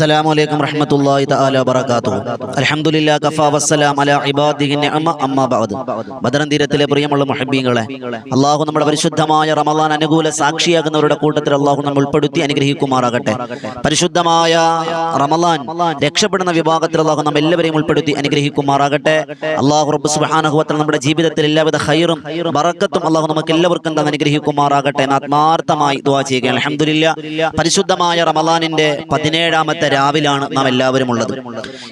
السلام عليكم ورحمة الله تعالى وبركاته الحمد لله كفى والسلام على عباده النعمة أما بعد ബദറൻ തീരത്തിലെ പ്രിയമുള്ള മുഹബീങ്ങളെ അള്ളാഹു നമ്മുടെ പരിശുദ്ധമായ റമദാൻ അനുകൂല സാക്ഷിയാകുന്നവരുടെ കൂട്ടത്തിൽ അള്ളാഹു നമ്മൾ ഉൾപ്പെടുത്തി അനുഗ്രഹിക്കുമാറാകട്ടെ പരിശുദ്ധമായ റമദാൻ രക്ഷപ്പെടുന്ന വിഭാഗത്തിൽ അള്ളാഹു നമ്മ എല്ലാവരെയും ഉൾപ്പെടുത്തി അനുഗ്രഹിക്കുമാറാകട്ടെ അള്ളാഹു റബ്ബ് സുബ്ഹാനഹു നമ്മുടെ ജീവിതത്തിൽ എല്ലാവിധ ഹൈറും ബറക്കത്തും അള്ളാഹു നമുക്ക് എല്ലാവർക്കും തന്നെ അനുഗ്രഹിക്കുമാറാകട്ടെ എന്ന് ആത്മാർത്ഥമായി ദുആ ചെയ്യുകയാണ് അൽഹംദുലില്ലാ പരിശുദ്ധമായ റമദാനിന്റെ പതിനേഴാമത്തെ രാവിലാണ് നാം എല്ലാവരും ഉള്ളത്.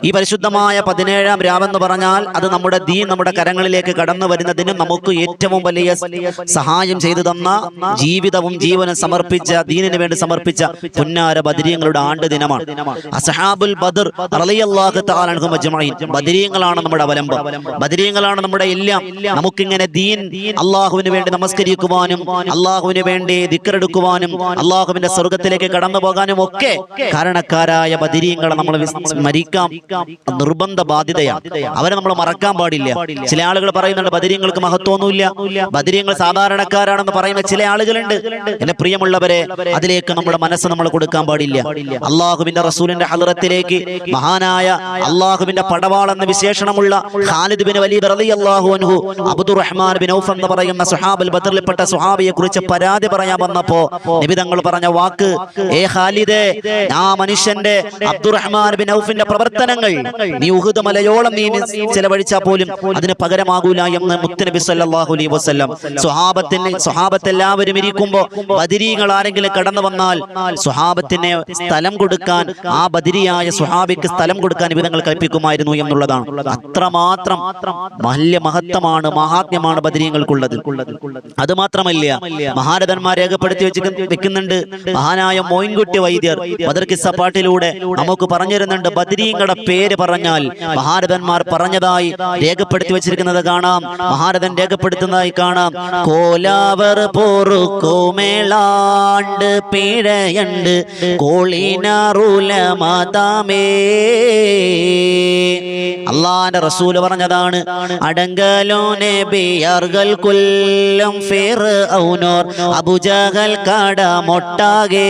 ഈ പരിശുദ്ധമായ പതിനേഴാം രാവെന്ന് പറഞ്ഞാൽ അത് നമ്മുടെ ദീൻ നമ്മുടെ കരങ്ങളിലേക്ക് കടന്നു വരുന്നതിനും നമുക്ക് ഏറ്റവും വലിയ സഹായം ചെയ്തു തന്ന ജീവിതവും ജീവനും സമർപ്പിച്ച ദീനിന് വേണ്ടി സമർപ്പിച്ച പുന്നാര ബദരീങ്ങളുടെ ആണ്ട് ദിനമാണ്. അസഹാബുൽ ബദർ ബദരീങ്ങളാണ് നമ്മുടെ അവലംബം. ബദരീങ്ങളാണ് നമ്മുടെ എല്ലാം. നമുക്കിങ്ങനെ ദീൻ അള്ളാഹുവിന് വേണ്ടി നമസ്കരിക്കുവാനും അള്ളാഹുവിന് വേണ്ടി ദിക്കറെടുക്കുവാനും അള്ളാഹുവിന്റെ സ്വർഗത്തിലേക്ക് കടന്നു പോകാനും ഒക്കെ കാരണക്കാരായ ബദിരീങ്ങളെ നമ്മൾ സ്മരിക്കാം നിർബന്ധ ബാധ്യതയാണ്. അവരെ നമ്മൾ മറക്കാൻ പാടില്ല. ചില ആളുകൾ പറയുന്നുണ്ട് ബദിരീങ്ങൾക്ക് മഹത്വമൊന്നുമില്ല. ബദിരീങ്ങൾ സാധാരണക്കാരാണെന്ന് പറയുന്ന ചില ആളുകളുണ്ട്. എന്നെ പ്രിയമുള്ളവരെ അതിലേക്ക് നമ്മുടെ മനസ്സ് നമ്മൾ കൊടുക്കാൻ പാടില്ല. അള്ളാഹുവിന്റെ റസൂലിന്റെ ഹലറത്തിലേക്ക് മഹാനായ അള്ളാഹുവിന്റെ പടവാൾ എന്ന വിശേഷണമുള്ള ഖാലിദ് ബിൻ വലീദ് റളിയല്ലാഹു അൻഹു അബ്ദുറഹ്മാൻ ബിൻ ഔഫ് എന്ന് പറയുന്ന സുഹാബിൽ ബദറിൽപ്പെട്ട സുഹാബിയെ കുറിച്ച് പരാതി പറയാൻ വന്നപ്പോ നബി തങ്ങൾ പറഞ്ഞ വാക്ക് ഏ ഖാലിദേ ആ മനുഷ്യന്റെ അബ്ദുറഹ്മാൻ ബിൻ ഔഫിന്റെ പ്രവർത്തനങ്ങൾ നീ ഉഹുദ് മലയോളം നീ ചെലവഴിച്ചാൽ പോലും അതിന് പകരമാകൂല എന്ന് മുത്തനബി സല്ലല്ലാഹു അലൈഹി വസല്ലം സ്വഹാബത്തിന് സ്വഹാബത്ത് എല്ലാവരും ഇരിക്കുമ്പോ ബദരീങ്ങൾ ആരെങ്കിലും കടന്നു വന്നാൽ സ്വഹാബത്തിന് സ്ഥലം കൊടുക്കാൻ ആ ബദരിയായ സ്വഹാബിക്ക് സ്ഥലം കൊടുക്കാൻ വിധങ്ങൾ കൽപ്പിക്കുമായിരുന്നു എന്നുള്ളതാണ്. അത്രമാത്രം വലിയ മഹത്വമാണ് മഹാത്മ്യമാണ് ബദരീങ്ങൾക്കുള്ളത് അത് മാത്രമല്ല മഹാരഥന്മാർ രേഖപ്പെടുത്തി വെച്ച് വെക്കുന്നുണ്ട്. മഹാനായ മോയിൻകുട്ടി വൈദ്യർ ബദർ കിസ്സ പാട്ടിലൂടെ നമുക്ക് പറഞ്ഞു തരുന്നുണ്ട്. ബദരീങ്ങളുടെ പേര് പറഞ്ഞാൽ മഹാരഥന്മാർ പറഞ്ഞതായി രേഖപ്പെടുത്തി വെച്ചിരിക്കുന്നത് കാണാം. മഹാരഥൻ രേഖപ്പെടുത്തുന്നതായി കാണാം. കോലാവർ പോറുക്കോമേളാണ്ട് പിഴയണ്ട്. കോളിനാറൂല മാതാമേ. അള്ളാന്റെ റസൂൽ പറഞ്ഞതാണ്. അടങ്കലോ നബിയാർകൾ കൊല്ലം ഫിർ ഔനോർ അബുജഹൽ കട മൊട്ടാകെ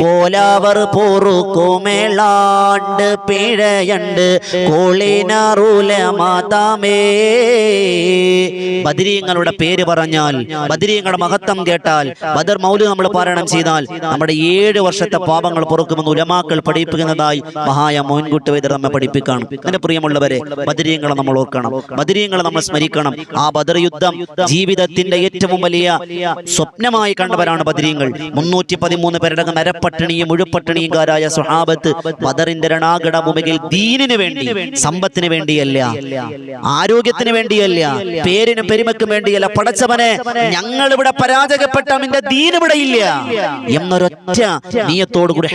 കോലാവർ പൊറുക്കുമേളാണ്ട് പിഴയണ്ട് കോളിനാറൂല മാതാമേ. ബദരീങ്ങളുടെ പേര് പറഞ്ഞാൽ ബദരീങ്ങളുടെ മഹത്വം കേട്ടാൽ ബദർ മൗലി നമ്മൾ പാരായണം ചെയ്താൽ നമ്മുടെ ഏഴ് വർഷത്തെ പാപങ്ങൾ പൊറുക്കുമെന്ന് ഉലമാക്കൾ പഠിപ്പിക്കുന്നതായി മഹായ മോൻകുട്ടി വൈദ്യർ നമ്മെ പഠിപ്പിക്കാണ്. എന്റെ പ്രിയമുള്ളവരെ ബദരീങ്ങളെ നമ്മൾ ഓർക്കണം. ബദരീങ്ങളെ നമ്മൾ സ്മരിക്കണം. ആ ബദർ യുദ്ധം ജീവിതത്തിന്റെ ഏറ്റവും വലിയ സ്വപ്നമായി കണ്ടവരാണ് ബദരീങ്ങൾ. മുന്നൂറ്റി പതിമൂന്ന് പേരടങ്ങ് നരപ്പട്ടിണിയും മുഴുപട്ടിണിയുംകാരായ സുഹാബത്ത് ബദറിന്റെ രണാകട ദീനിനു വേണ്ടി സമ്പത്തിന് വേണ്ടിയല്ല ആരോഗ്യത്തിന് വേണ്ടിയല്ല പേരിനും പെരുമക്കും വേണ്ടിയല്ല പടച്ചവനെ ഞങ്ങൾ ഇവിടെ പരാജയപ്പെട്ട നിന്റെ ദീൻ ഇവിടെ ഇല്ല എന്നൊരൊറ്റ നീയത്തോടു കൂടി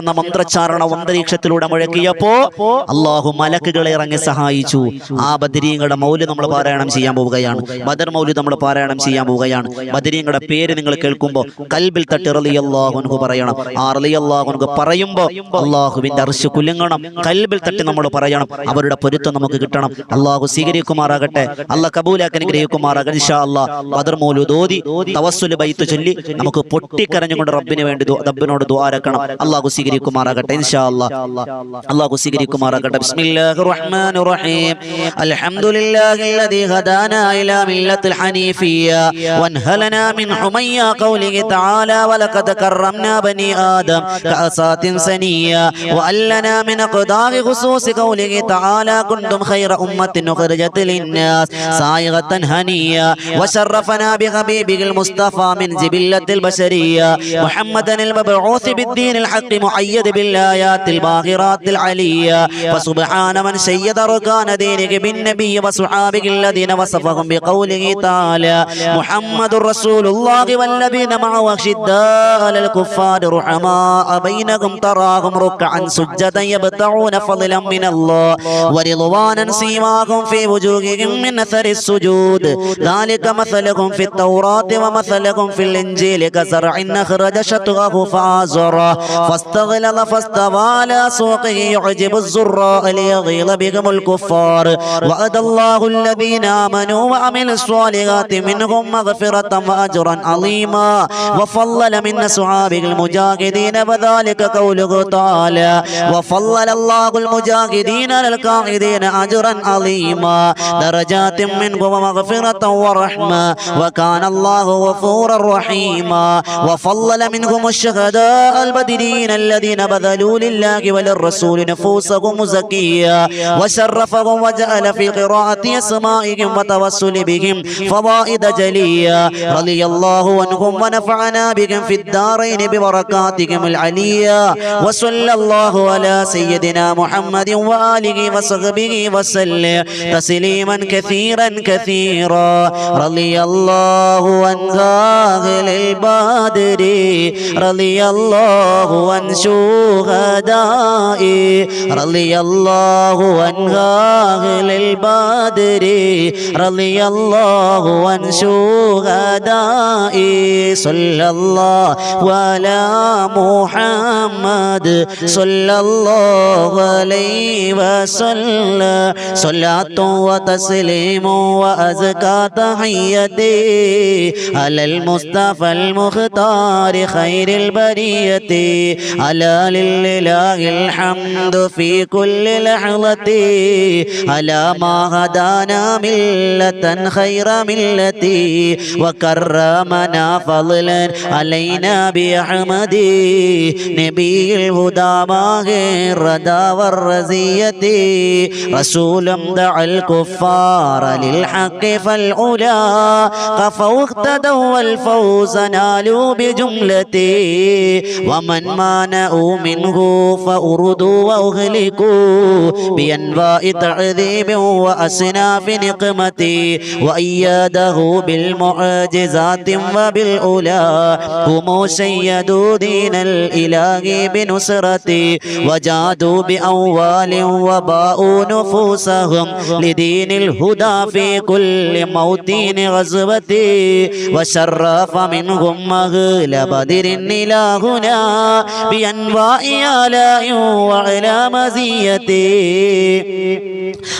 എന്ന മന്ത്രചാരണ അന്തരീക്ഷത്തിലൂടെ മുഴക്കിയപ്പോ അള്ളാഹു മലക്കുകളെ ഇറങ്ങി സഹായിച്ചു. ആ ബദരീങ്ങളുടെ മൗൽ നമ്മൾ പാരായണം ചെയ്യാൻ പോവുകയാണ്. ബദർ മൗൽ നമ്മൾ പാരായണം ചെയ്യാൻ പോവുകയാണ്. മുസ്ലിങ്ങളുടെ പേര് നിങ്ങൾ കേൾക്കുമ്പോൾ കൽബിൽ തട്ടി റലി പറയണം. ആ റലി പറയുമ്പോൾ അള്ളാഹുവിന്റെ അർശ് കുലുങ്ങണം. കൽബിൽ തട്ടി നമ്മൾ പറയണം. അവരുടെ പൊരുത്തം നമുക്ക് കിട്ടണം. അള്ളാഹു സ്വീകരിക്കുമാറാകട്ടെ. അള്ളാഹ് കബൂലാക്കി അനുഗ്രഹിക്കുമാറാകട്ടെ. ഇൻഷാ അള്ളാഹ് ബദർമൂലു ദോതി തവസ്സുൽ ബൈത്ത് ചൊല്ലി നമുക്ക് പൊട്ടിക്കരഞ്ഞുകൊണ്ട് റബ്ബിന് വേണ്ടി റബ്ബിനോട് ദ്വാരക്കണം അള്ളാഹു സ്വീകരിക്കുമാറാകട്ടെ. ഇൻഷാ അള്ളാഹ് അള്ളാഹു സ്വീകരിക്കുമാറാകട്ടെ. ബിസ്മില്ലാഹിർ റഹ്മാനിർ റഹീം. അൽഹംദുലില്ലാഹില്ലദീ ഹദാനാ ഇലാ മില്ലത്തിൽ ഹനീഫിയ വൻഹലനാ من حمية قوله تعالى ولقد كرمنا بني آدم كأسات سنية وألنا من أقدار خصوص قوله تعالى كنتم خير أمة أخرجت للناس صائغة هنية وشرفنا بحبيبه المصطفى من جبلة البشرية محمدا المبعوث بالدين الحق مؤيد بالآيات الباهرات العلية فسبحان من شيد أركان دينه بالنبي وصحابه الذين وصفهم بقوله تعالى محمد رسول الله والذين معه أشداء على الكفار رحماء بينهم تراهم ركعا سجدا يبتغون فضلا من الله ورضوانا سيماهم في وجوههم من أثر السجود. ذلك مثلهم في التوراة ومثلهم في الإنجيل. كزرع أخرج شطأه فآزره. فاستغلظ فاستوى على سوقه. يعجب الزراء ليغيظ بهم الكفار. وعد الله الذين آمنوا وعملوا الصالحات منهم مغفرة عظيما. وفضل من أصحابه المجاهدين وذلك قوله تعالى. وفضل الله المجاهدين على القاعدين أجرا عظيما. درجات منه ومغفرة ورحمة. وكان الله غفورا رحيما. وفضل منهم الشهداء البدرين الذين بذلوا لله وللرسول نفوسهم زكيا وشرفهم وجعل في قراءة أسمائهم وتوسل بهم فوائد جليا رضي الله عنهم ونفعنا بهم في الدارين ببركاتهم العليا وصلى الله على سيدنا محمد وآله وصحبه وسلم تسليما كثيرا كثيرا. رضي الله عن أهل البدر رضي الله عن شهدائي رضي الله عن أهل البدر رضي الله عن شهدائي. صلى الله على محمد صلى الله عليه وسلم. صلاة وتسليم وأزكى تحيتي على المصطفى المختار خير البرية. على لله الحمد في كل لحظة. على ما هدانا ملة خير ملتي وكرمنا فضلا علينا بأحمد. نبي الهدى ماهر الردى والرزية. رسول دعا الكفار للحق فالعلا قفوا اهتدوا والفوز نالوا بجملتي ومن مانعوا منه فأردوا وأهلكوا بأنواع تعذيب وأصناف نقمتي وأياده بالمعجزات وبالأولى هم سيدوا دين الإله بنصرتي وجادوا بأموال وباءوا نفوسهم لدين الهدى في كل موتين غزوتي وشرف منهم أهل بدر إلى هنا بأنواع آلاء وعلى مزيتي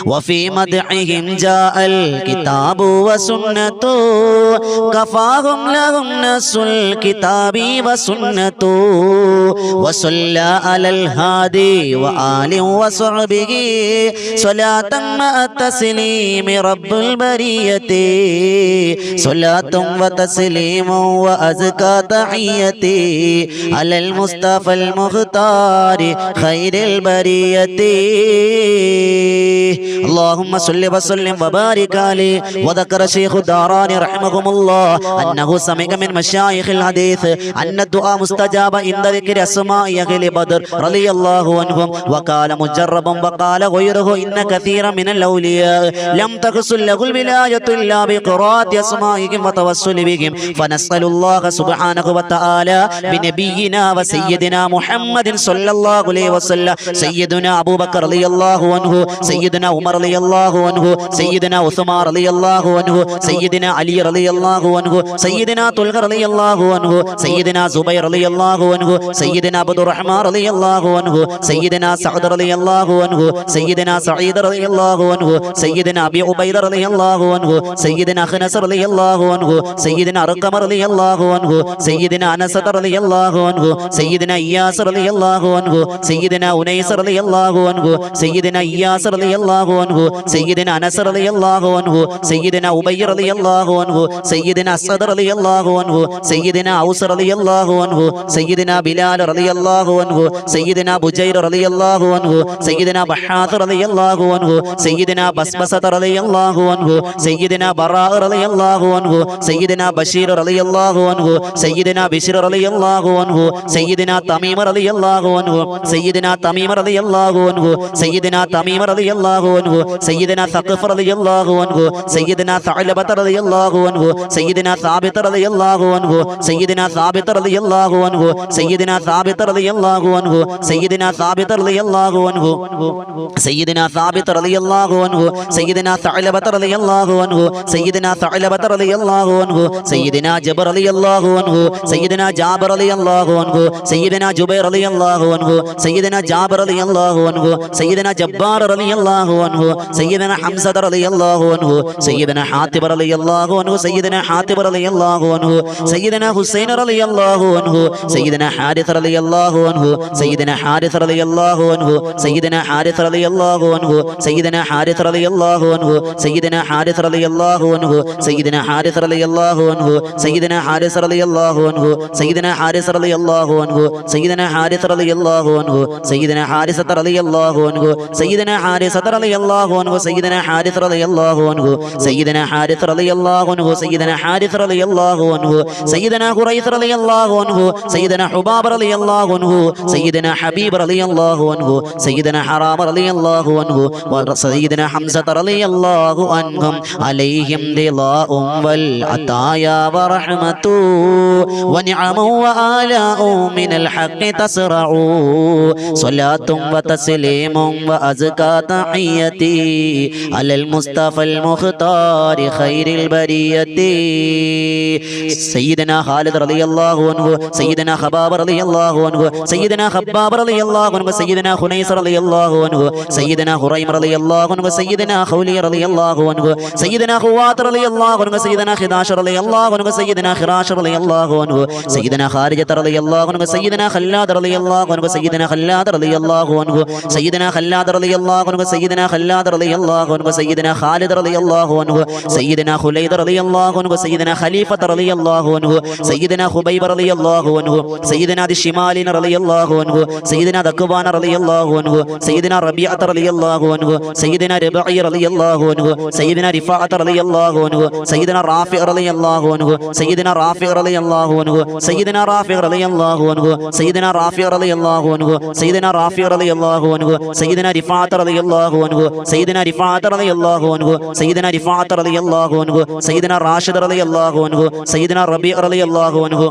وفي مدحهم جاء الكتاب وسنة كفاهم لهم نس الكتاب وسنة وصلى على الهادي وآل وصحبه صلاة مع التسليم رب البرية صلاة وتسليم وأزكى تحيتي على المصطفى المختار خير البرية اللهم صل وسلم وبارك عليه وذكر شيخ الداراني رحمهم الله അന്നഹു സമീകമിൻ മശായിഖിൽ ഹദീസ് അന്ന ദുആ മുസ്തജാബ ഇൻദ ദിക്രി അസ്മാഇ അഹ്ലി ബദർ റളിയല്ലാഹു അൻഹും വഖാല മുജറബൻ വഖാല ഗൈറുഹു ഇന്ന കസീറ മിനൽ ഔലിയാ ലം തഖസുൽ ലഹുൽ വിലായത്തു ഇല്ലാ ബിഖറാഅത്തി അസ്മാഇഹിം വതവസ്സുലി ബിഹിം ഫനസ്അലുല്ലാഹ സുബ്ഹാനഹു വതആല ബിനബിയിനാ വസയ്യിദിനാ മുഹമ്മദിൻ സ്വല്ലല്ലാഹു അലൈഹി വസല്ല സയ്യിദുനാ അബൂബക്കർ റളിയല്ലാഹു അൻഹു സയ്യിദുനാ ഉമർ റളിയല്ലാഹു അൻഹു സയ്യിദുനാ ഉസ്മാൻ റളിയല്ലാഹു അൻഹു സയ്യിദുനാ അലി റളിയല്ലാഹു അൻഹു عثمان رضي الله عنه سيدنا علي رضي الله عنه سيدنا طلق رضي الله عنه سيدنا زبير رضي الله عنه سيدنا عبد الرحمن رضي الله عنه سيدنا سعد رضي الله عنه سيدنا سعيد رضي الله عنه سيدنا ابي عبيد رضي الله عنه سيدنا خنس رضي الله عنه سيدنا رقم رضي الله عنه سيدنا انس رضي الله عنه سيدنا اياس رضي അസദ് റളിയല്ലാഹു അൻഹു സയ്യിദിന ഔസ് റളിയല്ലാഹു അൻഹു സയ്യിദിന ബിലാൽ റളിയല്ലാഹു അൻഹു സയ്യിദിന ബുജൈർ റളിയല്ലാഹു അൻഹു സയ്യിദിന ബഹാദ് റളിയല്ലാഹു അൻഹു സയ്യിദിന ബസ്ബസത്ത് റളിയല്ലാഹു അൻഹു സയ്യിദിന ബറാ റളിയല്ലാഹു അൻഹു സയ്യിദിന ബഷീർ റളിയല്ലാഹു അൻഹു സയ്യിദിന ബിശ്ർ റളിയല്ലാഹു അൻഹു സയ്യിദിന തമീം റളിയല്ലാഹു അൻഹു സയ്യിദിന തമീം റളിയല്ലാഹു അൻഹു സയ്യിദിന തമീം റളിയല്ലാഹു അൻഹു സയ്യിദിന സഖഫ് റളിയല്ലാഹു അൻഹു സയ്യിദിന സഅലബത്ത് റളിയല്ലാഹു അൻഹു സയ്യിദിന സാബിത്ത് റളിയല്ലാഹു അൻഹു സയ്യിദിന സാബിത്ത് റളിയല്ലാഹു അൻഹു സയ്യിദിന സാബിത്ത് റളിയല്ലാഹു അൻഹു സയ്യിദിന സാബിത്ത് റളിയല്ലാഹു അൻഹു സയ്യിദിന സാബിത്ത് റളിയല്ലാഹു അൻഹു സയ്യിദിന സഅലബത്ത് റളിയല്ലാഹു അൻഹു സയ്യിദിന സഅലബത്ത് റളിയല്ലാഹു അൻഹു സയ്യിദിന ജബർ റളിയല്ലാഹു അൻഹു സയ്യിദിന ജാബർ റളിയല്ലാഹു അൻഹു സയ്യിദിന ജുബൈർ റളിയല്ലാഹു അൻഹു സയ്യിദിന ജാബർ റളിയല്ലാഹു അൻഹു സയ്യിദിന ജബ്ബാർ റളിയല്ലാഹു അൻഹു സയ്യിദിന ഹംസ റളിയല്ലാഹു അൻഹു സയ്യിദിന ഹാതിബ് റളിയല്ലാഹു അൻഹു സയ്യിദിന ഹാത്തിബ് റളിയല്ലാഹു അൻഹു സയ്യിദന ഹുസൈൻ റളിയല്ലാഹു അൻഹു സയ്യിദന ഹാരിസ് റളിയല്ലാഹു അൻഹു സയ്യിദന ഹാരിസ് റളിയല്ലാഹു അൻഹു സയ്യിദന ഹാരിസ് റളിയല്ലാഹു അൻഹു സയ്യിദന ഹാരിസ് റളിയല്ലാഹു അൻഹു സയ്യിദന ഹാരിസ് റളിയല്ലാഹു അൻഹു സയ്യിദന ഹാരിസ് റളിയല്ലാഹു അൻഹു സയ്യിദന ഹാരിസ് റളിയല്ലാഹു അൻഹു സയ്യിദന ഹാരിസ് റളിയല്ലാഹു അൻഹു സയ്യിദന ഹാരിസ് റളിയല്ലാഹു അൻഹു സയ്യിദന ഹാരിസ റളിയല്ലാഹു അൻഹു സയ്യിദന ഹാരിസ റളിയല്ലാഹു അൻഹു സയ്യിദന ഹാരിസ് റളിയല്ലാഹു അൻഹു സയ്യിദന ഹാരിസ് റളിയല്ലാഹു അൻഹു സയ്യിദന ഹാരിസ് റളിയല്ലാഹു അൻഹു സയ്യിദന ഖുറൈസ് റളിയല്ലാഹു അൻഹു സയ്യിദന ഹുബാബ് റളിയല്ലാഹു അൻഹു സയ്യിദന ഹബീബ് റളിയല്ലാഹു അൻഹു സയ്യിദന ഹറാം റളിയല്ലാഹു അൻഹു സയ്യിദന ഹംസ റളിയല്ലാഹു അൻഹും അലൈഹിം റിളാഉം വൽ അതായ വറഹ്മതു വനിഅമു വആലാഉ മിനൽ ഹഖ് തസ്റഉ സ്വലാത്തും വതസ്ലീമും വഅസ്കാ തഹിയതി അലൽ മുസ്തഫൽ മുഖ്താരി خير ബരിയതി സയ്യിദന ഖാലിദ് റളിയല്ലാഹു അൻഹു സയ്യിദന ഖബാബ് റളിയല്ലാഹു അൻഹു സയ്യിദന ഖബ്ബാബ് റളിയല്ലാഹു അൻഹു സയ്യിദന ഖുനൈസ് റളിയല്ലാഹു അൻഹു സയ്യിദന ഖുറൈം റളിയല്ലാഹു അൻഹു സയ്യിദന ഖൗലി റളിയല്ലാഹു അൻഹു സയ്യിദന ഖുവാത്ത് റളിയല്ലാഹു അൻഹു സയ്യിദന ഖിദാഷ് റളിയല്ലാഹു അൻഹു സയ്യിദന ഖിറാഷ് റളിയല്ലാഹു അൻഹു സയ്യിദന ഖാരിജത്ത് റളിയല്ലാഹു അൻഹു സയ്യിദന ഖല്ലാദ് റളിയല്ലാഹു അൻഹു സയ്യിദന ഖല്ലാദ് റളിയല്ലാഹു അൻഹു സയ്യിദന ഖല്ലാദ് റളിയല്ലാഹു അൻഹു സയ്യിദന ഖല്ലാദ് റളിയല്ലാഹു അൻഹു സയ്യിദന ഖാലിദ് റളിയല്ലാഹു അൻഹു സയ്യിദന ഖുലൈദ് റളിയല്ലാഹു അൻഹു സയ്യിദന سيدنا خليفة رضي الله عنه سيدنا خبيب رضي الله عنه سيدنا ذي الشمال رضي الله عنه سيدنا ذكوان رضي الله عنه سيدنا ربيعة رضي الله عنه سيدنا ربعي رضي الله عنه سيدنا رفاعة رضي الله عنه سيدنا رافع رضي الله عنه سيدنا رافع رضي الله عنه سيدنا رافع رضي الله عنه سيدنا رافع رضي الله عنه سيدنا رافع رضي الله عنه سيدنا رفاعة رضي الله عنه سيدنا رفاعة رضي الله عنه سيدنا رفاعة رضي الله عنه سيدنا راشد رضي റളിയല്ലാഹു അൻഹു സയ്യിദന റബീ റളിയല്ലാഹു അൻഹു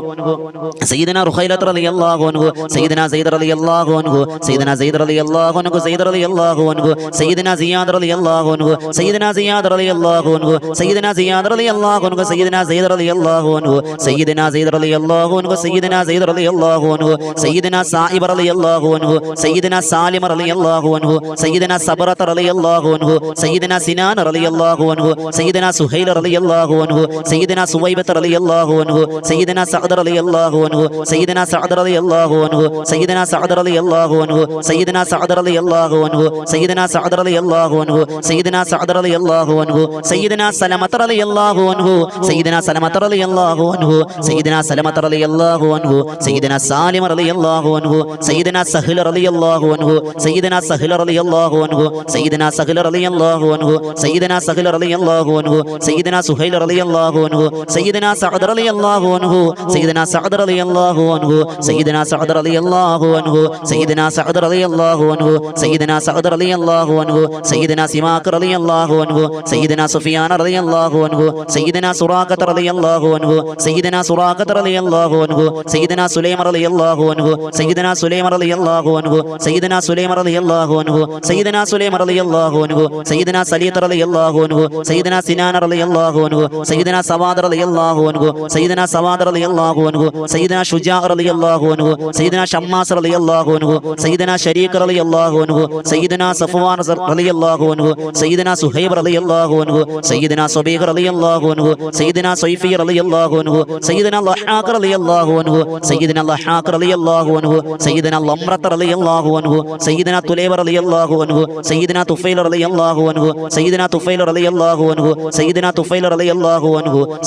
സയ്യിദന റുഖൈലത്ത് റളിയല്ലാഹു അൻഹു സയ്യിദന സയ്യിദ് റളിയല്ലാഹു അൻഹു സയ്യിദന സയ്യിദ് റളിയല്ലാഹു അൻഹു സയ്യിദ് റളിയല്ലാഹു അൻഹു സയ്യിദന സിയാദ് റളിയല്ലാഹു അൻഹു സയ്യിദന സിയാദ് റളിയല്ലാഹു അൻഹു സയ്യിദന സിയാദ് റളിയല്ലാഹു അൻഹു സയ്യിദന സയ്യിദ് റളിയല്ലാഹു അൻഹു സയ്യിദന സയ്യിദ് റളിയല്ലാഹു അൻഹു സയ്യിദന സയ്യിദ് റളിയല്ലാഹു അൻഹു സയ്യിദന സായിബ് റളിയല്ലാഹു അൻഹു സയ്യിദന സാലിം റളിയല്ലാഹു അൻഹു സയ്യിദന സബറത്ത് റളിയല്ലാഹു അൻഹു സയ്യിദന സിനാൻ റളിയല്ലാഹു അൻഹു സയ്യിദന സുഹൈൽ റളിയല്ലാഹു അൻഹു സയ്യിദന സുവൈബത്ത് റളിയല്ലാഹു അൻഹു സയ്യിദന സഅദ് റളിയല്ലാഹു അൻഹു സയ്യിദന സഅദ് റളിയല്ലാഹു അൻഹു സയ്യിദന സഅദ് റളിയല്ലാഹു അൻഹു സയ്യിദന സഅദ് റളിയല്ലാഹു അൻഹു സയ്യിദന സഅദ് റളിയല്ലാഹു അൻഹു സയ്യിദന സഅദ് റളിയല്ലാഹു അൻഹു സയ്യിദന സലമത്ത് റളിയല്ലാഹു അൻഹു സയ്യിദന സലമത്ത് റളിയല്ലാഹു അൻഹു സയ്യിദന സലമത്ത് റളിയല്ലാഹു അൻഹു സയ്യിദന സാലിം റളിയല്ലാഹു അൻഹു സയ്യിദന സഹ്ൽ റളിയല്ലാഹു അൻഹു സയ്യിദന സഹ്ൽ റളിയല്ലാഹു അൻഹു സയ്യിദന സഹ്ൽ റളിയല്ലാഹു അൻഹു സയ്യിദന സഹ്ൽ റളിയല്ലാഹു അൻഹു സയ്യിദന സുഹൈൽ റളിയല്ലാഹു അൻഹു സയ്യിദന സഅദ് റളിയല്ലാഹു അൻഹു സയ്യിദന സഅദ് റളിയല്ലാഹു അൻഹു സയ്യിദന സഅദ് റളിയല്ലാഹു അൻഹു സയ്യിദന സഅദ് റളിയല്ലാഹു അൻഹു സയ്യിദന സഅദ് റളിയല്ലാഹു അൻഹു സയ്യിദന സിമാക്ക് റളിയല്ലാഹു അൻഹു സയ്യിദന സുഫിയാൻ റളിയല്ലാഹു അൻഹു സയ്യിദന സുറാഖത്ത് റളിയല്ലാഹു അൻഹു സയ്യിദന സുറാഖത്ത് റളിയല്ലാഹു അൻഹു സയ്യിദന സുലൈം റളിയല്ലാഹു അൻഹു സയ്യിദന സുലൈം റളിയല്ലാഹു അൻഹു സയ്യിദന സുലൈം റളിയല്ലാഹു അൻഹു സയ്യിദന സുലൈം റളിയല്ലാഹു അൻഹു സയ്യിദന സലീത്ത് റളിയല്ലാഹു അൻഹു സയ്യിദന സിനാൻ റളിയല്ലാഹു അൻഹു സയ്യിദന സവാദ് റളിയല്ലാഹു അൻഹു സയ്യിദന സവാദ് റളിയല്ലാഹു അൻഹു സയ്യിദന ഷുജാ റളിയല്ലാഹു അൻഹു സയ്യിദന ഷമ്മാസ് റളിയല്ലാഹു അൻഹു സയ്യിദന ശരീഖ് റളിയല്ലാഹു അൻഹു സയ്യിദന സഫ്വാൻ റളിയല്ലാഹു അൻഹു സയ്യിദന സുഹൈബ് റളിയല്ലാഹു അൻഹു സയ്യിദന സുബൈഹ് റളിയല്ലാഹു അൻഹു സയ്യിദന സൈഫി റളിയല്ലാഹു അൻഹു സയ്യിദന ലഹാഖ് റളിയല്ലാഹു അൻഹു സയ്യിദന ലഹാഖ് റളിയല്ലാഹു അൻഹു സയ്യിദന ലംറത്ത് റളിയല്ലാഹു അൻഹു സയ്യിദന തുലൈബ റളിയല്ലാഹു അൻഹു സയ്യിദന തുഫൈൽ റളിയല്ലാഹു അൻഹു സയ്യിദന തുഫൈൽ റളിയല്ലാഹു അൻഹു സയ്യിദന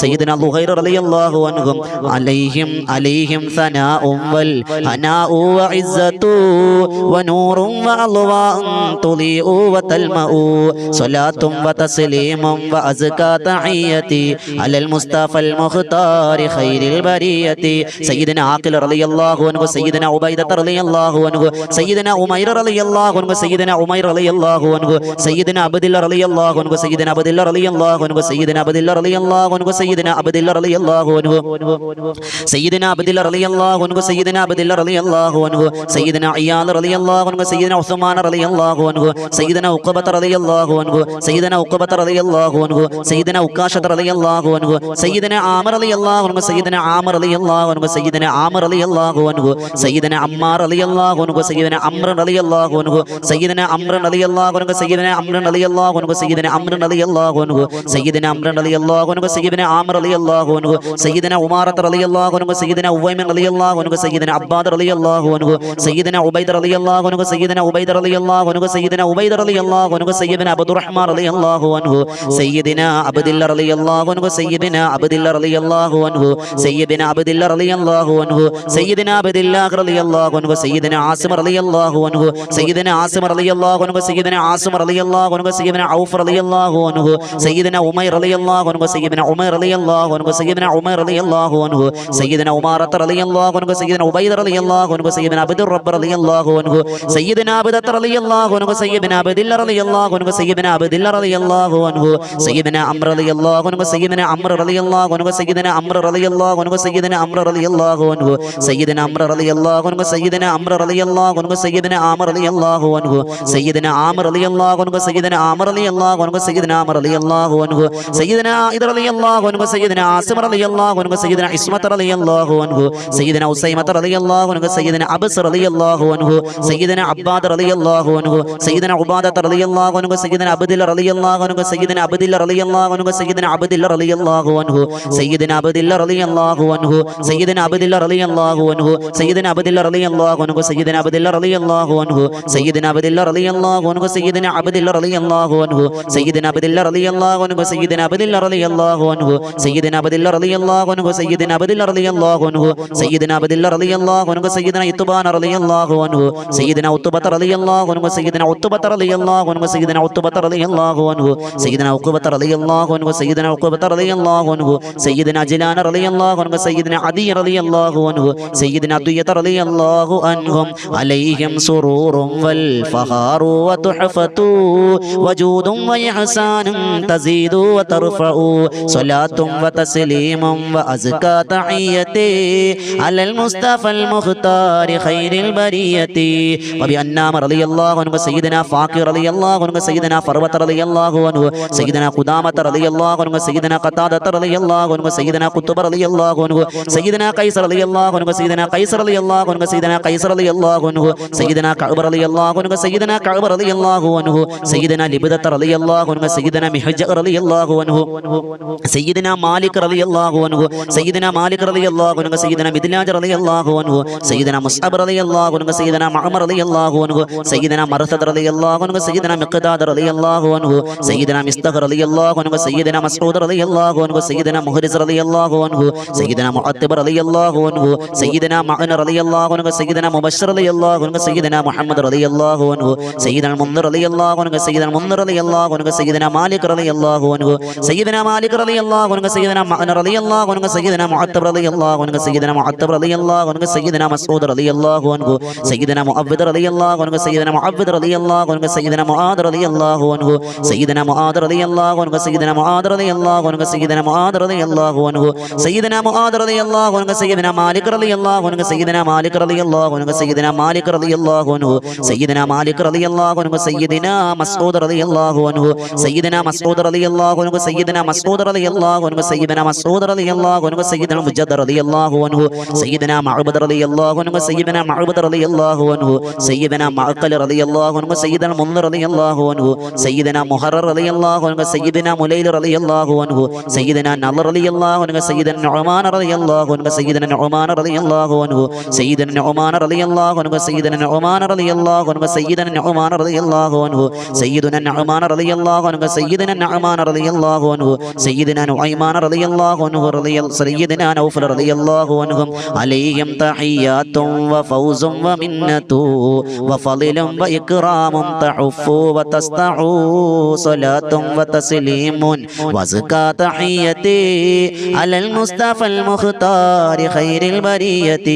സയ്യിദന ലുഹൈർ റളിയല്ലാഹു അൻഹു. അലൈഹിം അലൈഹിം സനാഉം വൽ ഹനാഉ വഇസ്സതു വനൂറും വഅൽവാഉം തുളിഉ വതൽമഉ സ്വലാത്തും വ വഅസ്കാ തഹിയതി അലൽ മുസ്തഫൽ മുഖ്താരി ഖൈരിൽ ബരിയതി സയ്യിദന ആഖിൽ റളിയല്ലാഹു അൻഹു സയ്യിദന ഉബൈദ റളിയല്ലാഹു അൻഹു സയ്യിദന ഉമൈർ റളിയല്ലാഹു അൻഹു സയ്യിദന ഉമൈർ റളിയല്ലാഹു അൻഹു സയ്യിദന അബ്ദുല്ല റളിയല്ലാഹു അൻഹു സയ്യിദന അബ്ദുല്ല റളിയല്ലാഹു അൻഹു സയ്യിദന അബ്ദുല്ല റളിയല്ലാഹു അൻഹു സയ്യിദന അബ്ദുല്ല റളിയല്ലാഹു അൻഹു സയ്യിദന അബ്ദുല്ല റളിയല്ലാഹു അൻഹു സയ്യിദന അബ്ദുല്ല റളിയല്ലാഹു അൻഹു സയ്യിദന ഇയാദ് റളിയല്ലാഹു അൻഹു സയ്യിദന ഉസ്മാൻ റളിയല്ലാഹു അൻഹു സയ്യിദന ഉഖബത്ത് റളിയല്ലാഹു അൻഹു സയ്യിദന ഉഖബത്ത് റളിയല്ലാഹു അൻഹു സയ്യിദന ഉക്കാശത്ത് റളിയല്ലാഹു അൻഹു സയ്യിദന ആമർ റളിയല്ലാഹു അൻഹു സയ്യിദന ആമർ റളിയല്ലാഹു അൻഹു സയ്യിദന ആമർ റളിയല്ലാഹു അൻഹു സയ്യിദന അമ്മാർ അൻഹു അൻഹു റളിയല്ലാഹു അൻഹു സയ്യിദന അംർ റളിയല്ലാഹു അൻഹു സയ്യിദന അംർ റളിയല്ലാഹു അൻഹു സയ്യിദന അംർ റളിയല്ലാഹു അൻഹു സയ്യിദന സയ്യിദിന ആമർ അലി അള്ളാഹുനു സയ്യിദിന ഉമാറത്ത് അലി അള്ളാഹുനു സയ്യിദിന ഉവൈമൻ അലി അള്ളാഹുനു സയ്യിദിന അബ്ബാദ് അലി അള്ളാഹുനു സയ്യിദിന ഉബൈദർ അലി അള്ളാഹുനു സയ്യിദിന ഉബൈദർ അലി അള്ളാഹുനു സയ്യിദിന ഉബൈദർ അലി അള്ളാഹുനു സയ്യിദിന അബ്ദുറഹ്മാൻ അലി അള്ളാഹുനു സയ്യിദിന അബ്ദില്ല അലി അള്ളാഹുനു സയ്യിദിന അബ്ദില്ല അലി അള്ളാഹുനു സയ്യിദിന അബ്ദില്ല അലി അള്ളാഹുനു സയ്യിദിന അബ്ദില്ല അലി അള്ളാഹുനു സയ്യിദിന ആസിം അലി അള്ളാഹുനു സയ്യിദിന ആസിം അലി അള്ളാഹുനു സയ്യിദിന ആസിം അലി അള്ളാഹുനു സയ്യിദിന ഉമൈർ عمر رضي الله عنه سيدنا عمر رضي الله عنه سيدنا عمر رضي الله عنه سيدنا عبيد رضي الله عنه سيدنا عبد الرب رضي الله عنه سيدنا عبدة رضي الله عنه سيدنا عبد الله رضي الله عنه سيدنا عبد الله رضي الله عنه سيدنا عمر رضي الله عنه سيدنا عمر رضي الله عنه سيدنا عمر رضي الله عنه سيدنا عمر رضي الله عنه سيدنا عمر رضي الله عنه سيدنا عمر رضي الله عنه سيدنا عمر رضي الله عنه سيدنا عمر رضي الله عنه سيدنا عمر رضي الله عنه سيدنا عمر رضي الله عنه سيدنا عمر رضي الله റളിയല്ലാഹു അൻഹു സയ്യിദന അബ്ദിൽ റളിയല്ലാഹു അൻഹു സയ്യിദന അബ്ദിൽ റളിയല്ലാഹു അൻഹു സയ്യിദന അബ്ദിൽ റളിയല്ലാഹു അൻഹു സയ്യിദന അബ്ദിൽ റളിയല്ലാഹു അൻഹു സയ്യിദന അബ്ദിൽ റളിയല്ലാഹു അൻഹു സയ്യിദന അബ്ദിൽ റളിയല്ലാഹു അൻഹു സയ്യിദന അബ്ദിൽ റളിയല്ലാഹു അൻഹു സയ്യിദന അബ്ദിൽ റളിയല്ലാഹു അൻഹു സയ്യിദന അബ്ദിൽ റളിയല്ലാഹു അൻഹു സയ്യിദന അബ്ദിൽ റളിയല്ലാഹു അൻഹു സയ്യിദന അബ്ദിൽ റളിയല്ലാഹു അൻഹു സയ്യിദന അബ്ദിൽ റളിയല്ലാഹു അൻഹു സയ്യിദന അബ്ദിൽ റളിയല്ലാഹു അൻഹു സയ്യിദന അബ്ദിൽ റളിയല്ലാഹു അൻഹു സയ്യിദന ഇത്ബാൻ റളിയല്ലാഹു അൻഹു സയ്യിദന ഉത്ബത്ത് റളിയല്ലാഹു അൻഹു സയ്യിദന ഉത്ബത്ത് റളിയല്ലാഹു അൻഹു سيدنا عبد الله رضي الله عنه سيدنا عبد الله رضي الله عنه سيدنا عبد الله رضي الله عنه سيدنا يتبان رضي الله عنه سيدنا عتبة رضي الله عنه سيدنا عتبة رضي الله عنه سيدنا عتبة رضي الله عنه سيدنا عقبة رضي الله عنه سيدنا عقبة رضي الله عنه سيدنا جلان رضي الله عنه سيدنا عدي رضي الله عنه سيدنا عدية رضي الله عنهم عليهم سرور والفخار وتحفة وجود وإحسان تزيد وترفع صلاة قيصر رضي الله عنه سيدنا كعب رضي الله عنه سيدنا كعب رضي الله عنه سيدنا لبدة رضي الله عنه سيدنا محجة رضي الله عنه سيدنا مالك رضي الله عنه سيدنا مالك رضي الله عنه سيدنا مدلاج رضي الله عنه سيدنا مصعب رضي الله عنه سيدنا معمر رضي الله عنه سيدنا مرثد رضي الله عنه سيدنا مقداد رضي الله عنه سيدنا مستغ رضي الله عنه سيدنا مسعود رضي الله عنه سيدنا مهرز رضي الله عنه سيدنا സയ്യിദിന മാലിക് റളിയല്ലാഹു അൻഹു സയ്യിദിന മാലിക് റളിയല്ലാഹു അൻഹു സയ്യിദിന മിദ്ലാജ് റളിയല്ലാഹു അൻഹു സയ്യിദിന മുസ്അബ് റളിയല്ലാഹു അൻഹു സയ്യിദിന മഅമർ റളിയല്ലാഹു അൻഹു സയ്യിദിന മർസദ് റളിയല്ലാഹു അൻഹു സയ്യിദിന മിഖ്ദാദ് റളിയല്ലാഹു അൻഹു സയ്യിദിന മിസ്തഖ് റളിയല്ലാഹു അൻഹു സയ്യിദിന മസ്ഊദ് റളിയല്ലാഹു അൻഹു സയ്യിദിന മുഹ്രിസ് റളിയല്ലാഹു അൻഹു സയ്യിദിന മുഅത്തിബ് റളിയല്ലാഹു അൻഹു സയ്യിദിന മഅന റളിയല്ലാഹു അൻഹു സയ്യിദിന മുബശ്ശിർ റളിയല്ലാഹു അൻഹു സയ്യിദിന മുഹമ്മദ് റളിയല്ലാഹു അൻഹു സയ്യിദിന മുൻദിർ റളിയല്ലാഹു അൻഹു സയ്യിദിന മുൻദിർ റളിയല്ലാഹു അൻഹു സയ്യിദിന മാലിക് റളിയല്ലാഹു അൻഹു സയ്യിദിന മാലിക് റളിയല്ലാഹു റളിയല്ലാഹു അൻഹു സയ്യിദന റളിയല്ലാഹു അൻഹു സയ്യിദന മുഅത്തബ് റളിയല്ലാഹു അൻഹു സയ്യിദന മുഅത്തബ് റളിയല്ലാഹു അൻഹു സയ്യിദന മസ്ഊദ് റളിയല്ലാഹു അൻഹു സയ്യിദന മുഅവ്വദ് റളിയല്ലാഹു അൻഹു സയ്യിദന മുഅവ്വദ് റളിയല്ലാഹു അൻഹു സയ്യിദന മുആദ് റളിയല്ലാഹു അൻഹു സയ്യിദന മുആദ് റളിയല്ലാഹു അൻഹു സയ്യിദന മുആദ് റളിയല്ലാഹു അൻഹു സയ്യിദന മുആദ് റളിയല്ലാഹു അൻഹു സയ്യിദന മുആദ് റളിയല്ലാഹു അൻഹു സയ്യിദന മാലിക് റളിയല്ലാഹു അൻഹു സയ്യിദന മാലിക് റളിയല്ലാഹു അൻഹു സയ്യിദന മാലിക് റളിയല്ലാഹു അൻഹു സയ്യിദന മാലിക് റളിയല്ലാഹു അൻഹു സയ്യിദന മസ്ഊദ് റളിയല്ലാഹു الله عنه سيدنا مسعود رضي الله عنه سيدنا مجد رضي الله عنه سيدنا معبد رضي الله عنه سيدنا معبد رضي الله عنه سيدنا معقل رضي الله عنه سيدنا المنذر رضي الله عنه سيدنا محرر رضي الله عنه سيدنا مليل رضي الله عنه سيدنا نضر رضي الله عنه سيدنا نعمان رضي الله عنه سيدنا نعمان رضي الله عنه سيدنا نعمان رضي الله عنه سيدنا نعمان رضي الله عنه سيدنا نعمان رضي الله عنه سيدنا نعمان رضي الله عنه سيدنا نعمان رضي الله عنه سيدنا نعيمان رضي الله عنه رضي سيدنا نوفل رضي الله عنهم. عليهم تحيات وفوز ومنة وفضل وإكرام. تحف وتستع صلاة وتسليم وزكى تحيتي على المصطفى المختار خير البرية.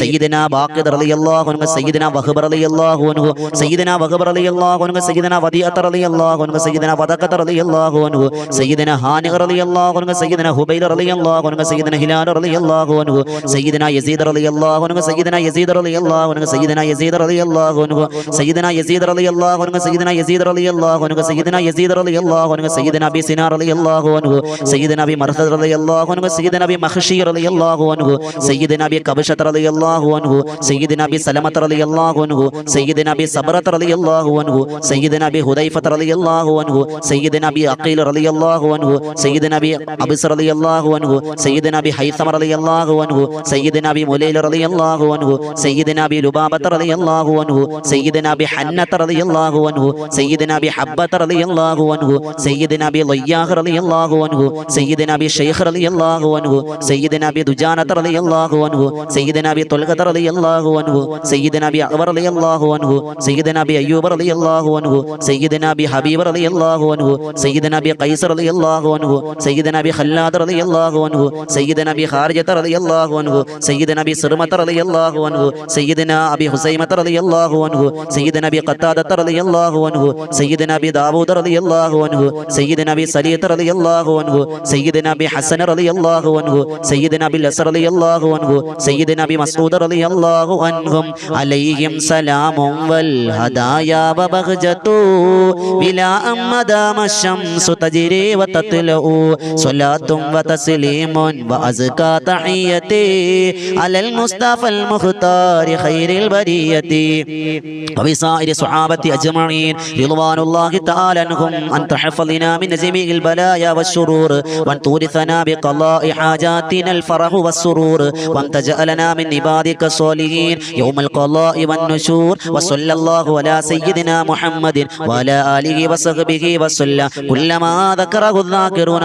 سيدنا باقر رضي الله عنه سيدنا وهب رضي الله عنه سيدنا وهب رضي الله عنه سيدنا وديعة رضي الله عنه سيدنا ودقة رضي الله عنه سيدنا هانئ رضي الله الله عنه سيدنا حبيل رضي الله عنه سيدنا هلال رضي الله عنه سيدنا يزيد رضي الله عنه سيدنا يزيد رضي الله عنه سيدنا يزيد رضي الله عنه سيدنا يزيد رضي الله عنه سيدنا يزيد رضي الله عنه سيدنا يزيد رضي الله عنه سيدنا ابي سنا رضي الله عنه سيدنا ابي مرثد رضي الله عنه سيدنا ابي مخشي رضي الله عنه سيدنا ابي كبشة رضي الله عنه سيدنا ابي سلمة رضي الله عنه سيدنا ابي صبرة رضي الله عنه سيدنا ابي حذيفة رضي الله عنه سيدنا ابي عقيل رضي الله عنه سيدنا ابي നബി അബിസ് റളിയല്ലാഹു അൻഹു സയ്യിദ് നബി ഹൈസം റളിയല്ലാഹു അൻഹു സയ്യിദ് നബി മുലൈൽ റളിയല്ലാഹു അൻഹു സയ്യിദ് നബി ലുബാബത്ത് സയ്യിദ് നബി ഹന്നത്ത് അൻഹു സയ്യിദ് നബി ഹബ്ബത്ത് റളിയല്ലാഹു അൻഹു സയ്യിദ് നബി ലയ്യാഹ് റളിയല്ലാഹു അൻഹു സയ്യിദ് നബി ഷെയ്ഖ് റളിയല്ലാഹു അൻഹു സയ്യിദ് നബി ദുജാനത്ത് സയ്യിദ് നബി തുൽഖത്ത് റളിയല്ലാഹു അൻഹു സയ്യിദ് നബി അക്ബർ റളിയല്ലാഹു അൻഹു സയ്യിദ് നബി അയ്യൂബ് റളിയല്ലാഹു അൻഹു സയ്യിദ് നബി ഹബീബ് സയ്യിദ് നബി ഖൈസ് റളിയല്ലാഹു അൻഹു സയ്യിദ് سيدنا ابي خلاد رضي الله عنه سيدنا ابي خارجة رضي الله عنه سيدنا ابي سرمة رضي الله عنه سيدنا أبي حسيمة رضي الله عنه سيدنا ابي قتادة رضي الله عنه سيدنا ابي داوود رضي الله عنه سيدنا ابي سليط رضي الله عنه سيدنا ابي حسن رضي الله عنه سيدنا ابي الأسر رضي الله عنه سيدنا ابي مسعود رضي الله عنهم عليهم سلام والهدايا وبغجته بلا امدام الشمس تجري وتطلع صلاة وتسليم وأزكى تحيتي على المصطفى المختار خير البرية. وبسائر صحابة أجمعين رضوان الله تعالى عنهم أن تحفظنا من جميع البلايا والشرور وأن تورثنا بقضاء حاجاتنا الفرح والسرور وأن تجعلنا من عبادك الصالحين يوم القضاء والنشور وصلى الله على سيدنا محمد وعلى آله وصحبه وسلم. كلما ذكره الذاكرون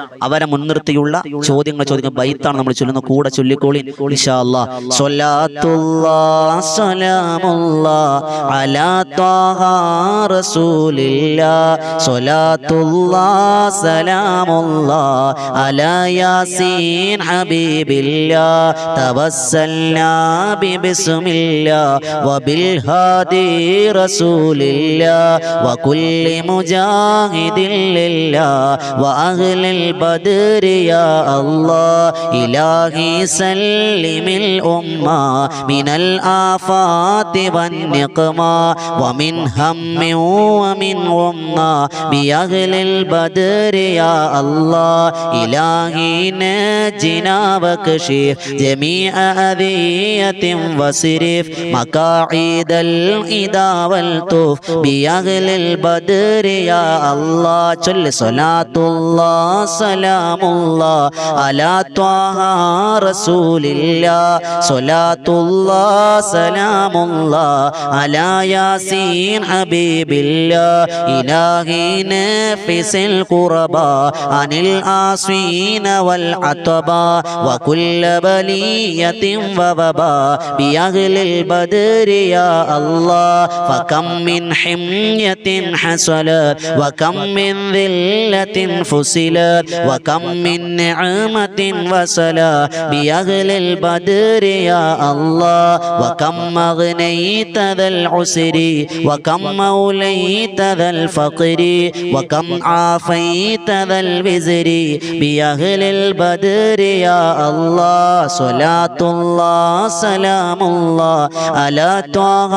അവരെ മുൻനിർത്തിയുള്ള ചോദ്യങ്ങൾ ചോദിക്കുന്ന ബൈത്താണ് നമ്മൾ ചൊല്ലുന്ന കൂടെ ചൊല്ലിക്കോളി ഇൻഷാ അല്ലാ സ്വലാത്തുല്ലാ സലാമുല്ലാ അലാ ത്വാഹ റസൂലില്ലാ സ്വലാത്തുല്ലാ സലാമുല്ലാ അലാ യാസീൻ ഹബീബില്ലാ തവസ്സൽനാ ബിബിസ്മില്ലാ വബിൽ ഹാദി റസൂലില്ലാ وكل مجاهد لله وأهل البدر يا الله. إلهي سلم الأمة من الآفات والنقمة ومن هم ومن غمة بأهل البدر يا الله. إلهي نجنا وكشف جميع أذية وصرف. مقاعد الإذا والطوف بأهل البدر يا الله. جل صلاة الله سلام الله على طه رسول الله. صلاة الله سلام الله على ياسين حبيب الله. إلهي نفس القربى عن العاصين والعتبى. وكل بلية وبابا بأهل البدر يا الله. فكم من حمية حصلت وكم من ذلة فصلت. وكم من نعمة وصلا بأهل البدر يا الله. وكم أغنيت ذا العسر وكم موليت ذا الفقر وكم عافيت ذا الوزر بأهل البدر يا الله. صلاة الله سلام الله. على طه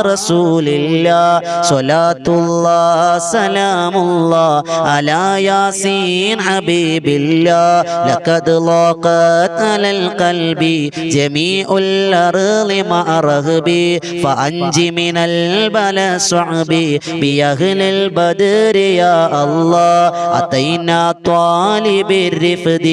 رسول الله. صلاة الله سلام الله. على ياسين حبيب الله لقد ضاقت على القلب جميع الأرض مع رغبي فأنج من البلاء صعب بأهل البدر يا الله أتينا طالب الرفد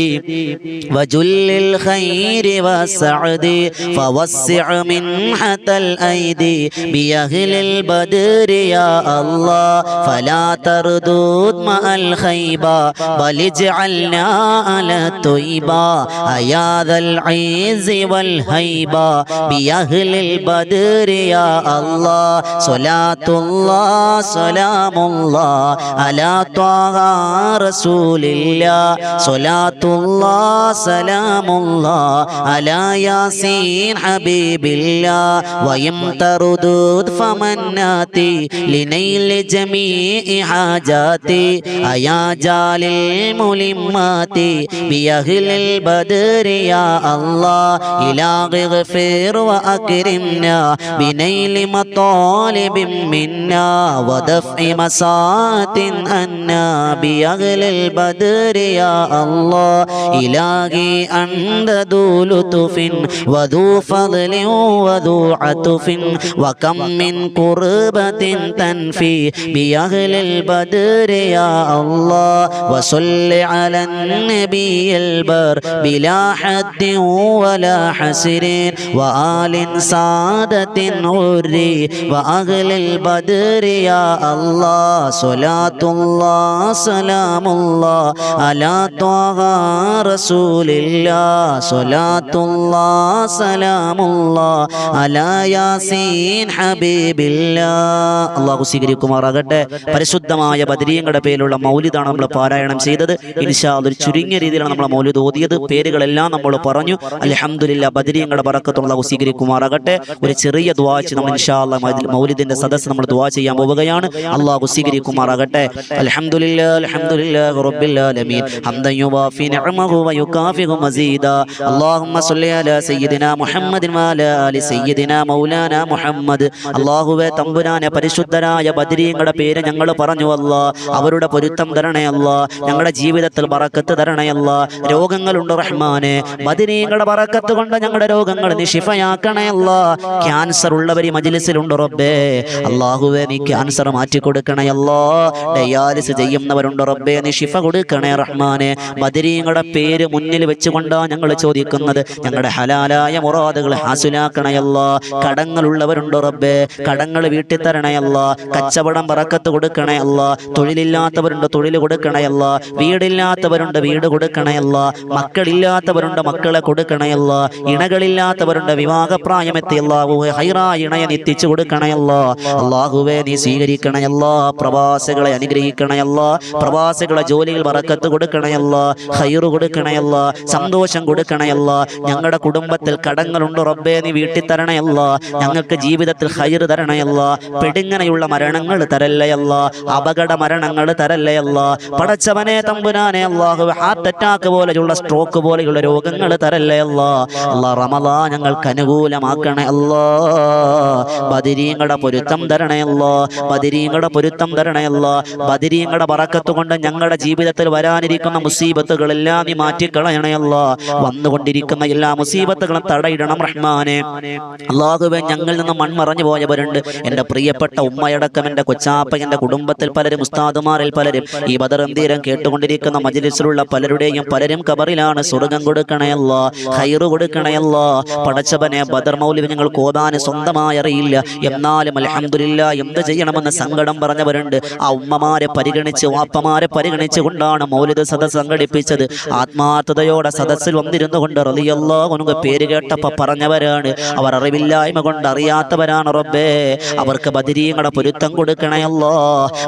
وجل الخير والسعد فوسع منحة الأيدي بأهل البدر يا الله فلا تردود مع الخيبة بل اجعلنا على طيبا. يا ذا العز والهيبة. بأهل البدر يا الله. صلاة الله سلام الله. على طه رسول الله. صلاة الله سلام الله. على ياسين حبيب الله. ويمطر دود فمناتي. لنيل جميع حاجاتي. أيا جال الملمات بأهل البدر يا الله إلهي اغفر وأكرمنا بنيل مطالب منا ودفع مسات عنا بأهل البدر يا الله إلهي أنت ذو لطف وذو فضل وذو عطف وكم من قربة تنفي بأهل البدر يا الله وصل على النبي البر بلا حد ولا حسر وآل سادة غري وأهل البدر يا الله صلاة الله سلام الله على طه رسول الله صلاة الله سلام الله على ياسين حبيب الله അള്ളാഹു സ്വീകരിക്കുമാറാകട്ടെ പരിശുദ്ധമായ ബദരീങ്ങളുടെ പേരിലുള്ള മൗലിദാണ് നമ്മൾ പാരായണം ചെയ്തത് ഇൻഷാദ് ഒരു ചുരുങ്ങിയ രീതിയിലാണ് നമ്മൾ മൗലിദ് ഓതിയത്. പേരുകളെല്ലാം നമ്മൾ പറഞ്ഞു. അലഹമുല്ല ബദരീങ്ങളുടെ പറക്കത്തുള്ള സ്വീകരിക്കുമാറാകട്ടെ ഒരു ചെറിയ ദ്വാച്ച് നമ്മൾ ഇൻഷാല്ല മൗലിദിന്റെ സദസ് നമ്മൾ ദ്വാ ചെയ്യാൻ പോവുകയാണ്. അള്ളാഹു സ്വീകരിക്കുമാറാകട്ടെ അള്ളാഹുവെ തമ്പുരാനെ പരിശുദ്ധരായ ബദരീങ്ങളുടെ പേര് ഞങ്ങൾ പറഞ്ഞു അല്ല. അവരുടെ പൊരുത്തം തരണേ അല്ല. ഞങ്ങളുടെ ജീവിതത്തിൽ ബറക്കത്ത് തരണയല്ല. രോഗങ്ങളുണ്ട് റഹ്മാന്. മദിനീങ്ങളുടെ ബറക്കത്ത് കൊണ്ട് ഞങ്ങളുടെ രോഗങ്ങൾ നിഷിഫയാക്കണയല്ല ക്യാൻസർ ഉള്ളവർ ഈ മജിലിസിലുണ്ട് റബ്ബേ. അള്ളാഹുവെ നീ ക്യാൻസർ മാറ്റി കൊടുക്കണേ അല്ലോ ഡയാലിസ് ചെയ്യുന്നവരുണ്ട് റബ്ബേ നീ ഷിഫ കൊടുക്കണേ റഹ്മാന്. മദിനീങ്ങളുടെ പേര് മുന്നിൽ വെച്ചുകൊണ്ടാണ് ഞങ്ങൾ ചോദിക്കുന്നത്. ഞങ്ങളുടെ ഹലാലായ മുറാദുകൾ ഹാസുലാക്കണയല്ല. കടങ്ങളുള്ളവരുണ്ട് റബ്ബേ. കടങ്ങൾ വീട്ടിൽ തരണയല്ല. കച്ചവടം പറക്കത്ത് കൊടുക്കണയല്ല. തൊഴിലില്ലാത്തവരുണ്ട് തൊഴിൽ കൊടുക്കണയല്ല. വീടില്ലാത്തവരുണ്ട് വീട് കൊടുക്കണയല്ല മക്കളില്ലാത്തവരുണ്ട് മക്കളെ കൊടുക്കണയല്ല ഇണകളില്ലാത്തവരുണ്ട് വിവാഹപ്രായമെത്തിയല്ല ഹൈറായ ഇണയെ എത്തിച്ചു കൊടുക്കണയല്ല. അള്ളാഹുവേ നീ സ്വീകരിക്കണയല്ല പ്രവാസികളെ അനുഗ്രഹിക്കണയല്ല പ്രവാസികളെ ജോലിയിൽ വറക്കത്ത് കൊടുക്കണയല്ല ഹൈറ് കൊടുക്കണയല്ല സന്തോഷം കൊടുക്കണയല്ല ഞങ്ങളുടെ കുടുംബത്തിൽ കടങ്ങളുണ്ട് റബ്ബേ നീ വീട്ടിൽ തരണയല്ല ഞങ്ങൾക്ക് ജീവിതത്തിൽ ഹൈറ് തരണയല്ല പെടുങ്ങനെയുള്ള മരണങ്ങൾ തരല്ലയല്ല അപകട മരണങ്ങൾ തരല്ലയല്ല പടച്ചവനെ തമ്പുരാനെ അള്ളാഹു ഹാർട്ട് അറ്റാക്ക് പോലെയുള്ള സ്ട്രോക്ക് പോലെയുള്ള രോഗങ്ങൾ തരല്ലേ അല്ലാ? റമദാ ഞങ്ങൾക്ക് അനുകൂലമാക്കണേ അല്ലാ. ബദിരീങ്ങളുടെ പൊരുത്തം തരണേ അല്ലാ. ബദിരീങ്ങളുടെ പൊരുത്തം തരണയല്ലോ ബദിരീങ്ങളുടെ പറക്കത്ത് കൊണ്ട് ഞങ്ങളുടെ ജീവിതത്തിൽ വരാനിരിക്കുന്ന മുസീബത്തുകളെല്ലാം നീ മാറ്റിക്കളയണയല്ലോ വന്നുകൊണ്ടിരിക്കുന്ന എല്ലാ മുസീബത്തുകളും തടയിടണം റഹ്മാനെ. അള്ളാഹുവെ ഞങ്ങളിൽ നിന്ന് മൺമറഞ്ഞു പോയവരുണ്ട്. എന്റെ പ്രിയപ്പെട്ട ഉമ്മയടക്കം എന്റെ കൊച്ചാപ്പ എന്റെ കുടുംബത്തിൽ പലരും ഉസ്താദുമാരിൽ പലരും ഈ ബദറന്തീരം കേട്ടുകൊണ്ടിരിക്കുന്ന മജിലിസിലുള്ള പലരുടെയും പലരും കബറിലാണ് സ്വർഗം കൊടുക്കണയല്ല ഹൈറ് കൊടുക്കണയല്ല പടച്ചവനെ ബദർ മൗലിക ഞങ്ങൾ കോതാന് സ്വന്തമായി അറിയില്ല. എന്നാലും അലഹമില്ല എന്ത് ചെയ്യണമെന്ന് സങ്കടം പറഞ്ഞവരുണ്ട്. ആ ഉമ്മമാരെ പരിഗണിച്ച് വാപ്പമാരെ പരിഗണിച്ച് കൊണ്ടാണ് മൗലിക സദസ് സംഘടിപ്പിച്ചത്. ആത്മാർത്ഥതയോടെ സദസ്സിൽ വന്നിരുന്നു കൊണ്ട് റലിയല്ലോ കൊനുക പേര് കേട്ടപ്പോ പറഞ്ഞവരാണ് അവർ അറിവില്ലായ്മ കൊണ്ട് അറിയാത്തവരാണ് റബ്ബേ. അവർക്ക് ബദിരീങ്ങളുടെ പൊരുത്തം കൊടുക്കണയല്ലോ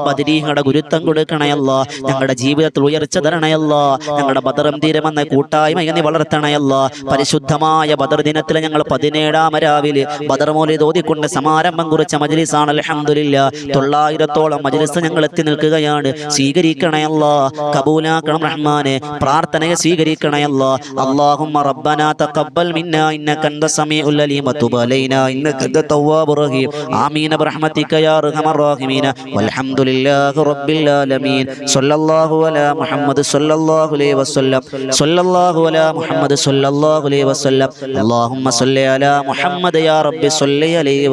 ബദിരീങ്ങളുടെ ഗുരുത്തം കൊടുക്കണയല്ലോ ഞങ്ങളുടെ ജീവിതത്തിൽ ഉയർച്ച തരണയല്ലോ ഞങ്ങളുടെ ബദറും തീരമെന്ന കൂട്ടായ്മ നീ വളർത്തണയല്ലോ പരിശുദ്ധമായ ബദർ ദിനത്തിൽ ഞങ്ങൾ പതിനേഴാം രാവിലെ ബദർ മോലിത് ഓതിക്കൊണ്ട് സമാരംഭം കുറിച്ച മജ്ലിസാണ് അൽഹംദുലില്ല തൊള്ളായിരത്തോളം മജ്ലിസ് ഞങ്ങൾ എത്തി നിൽക്കുകയാണ് സ്വീകരിക്കണയല്ലോ കബൂലാക്കണം റഹ്മാനെ പ്രാർത്ഥനയെ സ്വീകരിക്കണയല്ലോ اللهم ربنا تقبل منا انك انت السميع العليم وتب علينا انك انت التواب الرحيم امين برحمتك يا ارحم الراحمين والحمد لله رب العالمين صلى الله على മുഹമ്മദ് സല്ലല്ലാഹു അലൈഹി വസല്ലം. സല്ലല്ലാഹു അലാ മുഹമ്മദ് സല്ലല്ലാഹു അലൈഹി വസല്ലം. അല്ലാഹുമ്മ അലാ മുഹമ്മദ് യാ റബ്ബി അലൈഹി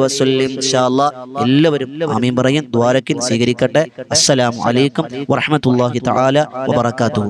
എല്ലാവരും ആമീൻ പറയും ദ്വാരക്കിൻ സ്വീകരിക്കട്ടെ. അസ്സലാമു അലൈക്കും വറഹ്മത്തുള്ളാഹി തആല വബറകാതുഹു.